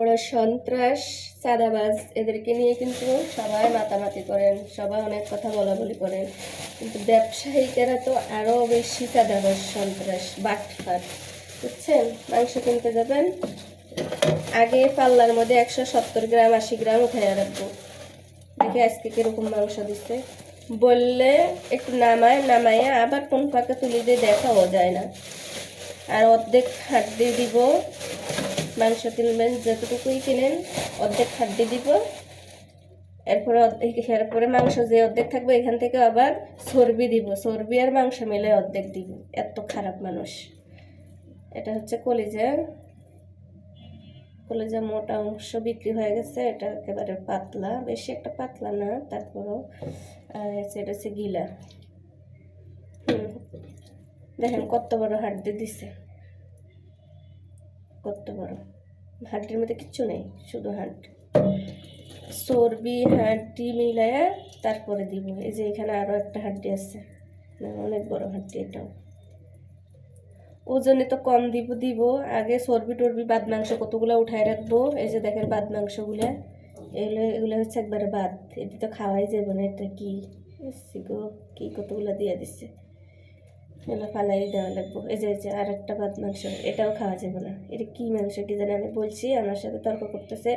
ওরা সন্ত্রাস, চাঁদাবাজ, এদেরকে নিয়ে কিন্তু সবাই মাতামাতি করেন, সবাই অনেক কথা বলা বলি করেন। কিন্তু ব্যবসায়িকেরা তো আরও বেশি চাঁদাবাজ, সন্ত্রাস বাটফাট বুঝছেন? মাংস কিনতে যাবেন, আগে পাল্লার মধ্যে একশো সত্তর গ্রাম, আশি গ্রাম উঠাই রাখব। দেখে আজকে কীরকম মাংস দিচ্ছে বললে একটু নামায়, নামাইয়ে আবার কোন পাকে তুলে দিয়ে দেখাও যায় না। আর অর্ধেক হাড্ডি দিব। মাংস কিনবেন যতটুকুই কিনেন, অর্ধেক হাড্ডি দিব। এরপরে এরপরে মাংস যে অর্ধেক থাকবে, এখান থেকে আবার চর্বি দিব। চর্বি আর মাংস মিলে অর্ধেক দিব। এত খারাপ মানুষ। এটা হচ্ছে কলিজা। কলিজা মোটা অংশ বিক্রি হয়ে গেছে। এটা একেবারে পাতলা। বেশি একটা পাতলা না, তারপরও, আর হচ্ছে গিলা। দেখেন কত বড় হাড্ডি দিছে। কত বড় হাড্ডির মধ্যে কিচ্ছু নেই, শুধু হাড। চর্বি হাড্ডি মিলাইয়া তারপরে দিব। এই যে এখানে আরও একটা হাড্ডি আছে অনেক বড় হাড্ডি এটাও। ওজনে তো কম দিব দিব। আগে চর্বি টর্বি বাদ মাংস কতগুলো উঠায় রাখব? এই যে দেখেন বাদ মাংসগুলো। এগুলো এগুলো হচ্ছে একবারে বাদ। এটা তো খাওয়াই যাবে না, এটা কি? গো, কি কতগুলো দিয়ে দিচ্ছে এগুলো ফালাই দেওয়া লাগবো। এই যে এই যে আর একটা বাদ মাংস, এটাও খাওয়া যাবে না। এটা কী মাংস কি জানি, আমি বলছি, আমার সাথে তর্ক করতেছে,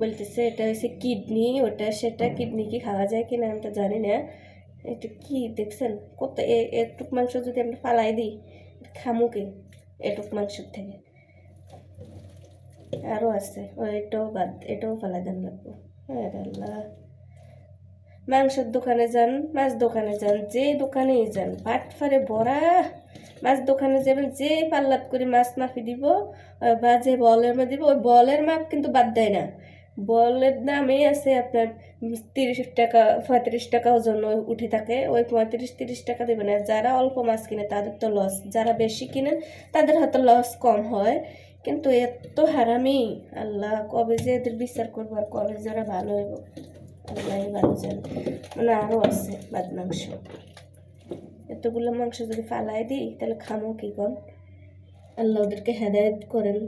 বলতেছে এটা হচ্ছে কিডনি, ওটা সেটা কিডনি কি খাওয়া যায় কিনা আমি তো জানি না। এটা কি দেখছেন? কত এ- একটুক মাংস যদি আমরা ফালাই দিই খামুকে এটুক মাংসের থেকে? আরও আছে, ও এটাও বাদ, এটাও ফালাই দেন লাগবো। হ্যাঁ আল্লাহ। মাংসের দোকানে যান, মাছ দোকানে যান, যে দোকানেই যান পাটফারে ভরা। মাছ দোকানে যাবেন, যে পাল্লাত করে মাছ মাফি দিব বা যে বলের মধ্যে দিব, ওই বলের মাপ কিন্তু বাদ দেয় না। বলের দামই আছে আপনার তিরিশ টাকা, পঁয়ত্রিশ টাকা ওজন উঠে থাকে, ওই পঁয়ত্রিশ তিরিশ টাকা দেবে না। যারা অল্প মাছ কিনে তাদের তো লস যারা বেশি কিনেন তাদের হয়তো লস কম হয়, কিন্তু এত হারামি, আল্লাহ কবে যে এদের বিচার করব আর কবে যারা ভালো হইব। আল্লাহ ভালো জানে মানে আরও আছে বাদ মাংস। এতগুলো মাংস যদি ফালাই দিই, তাহলে খামো কি কম? আল্লাহ ওদেরকে হেদায়ত করেন।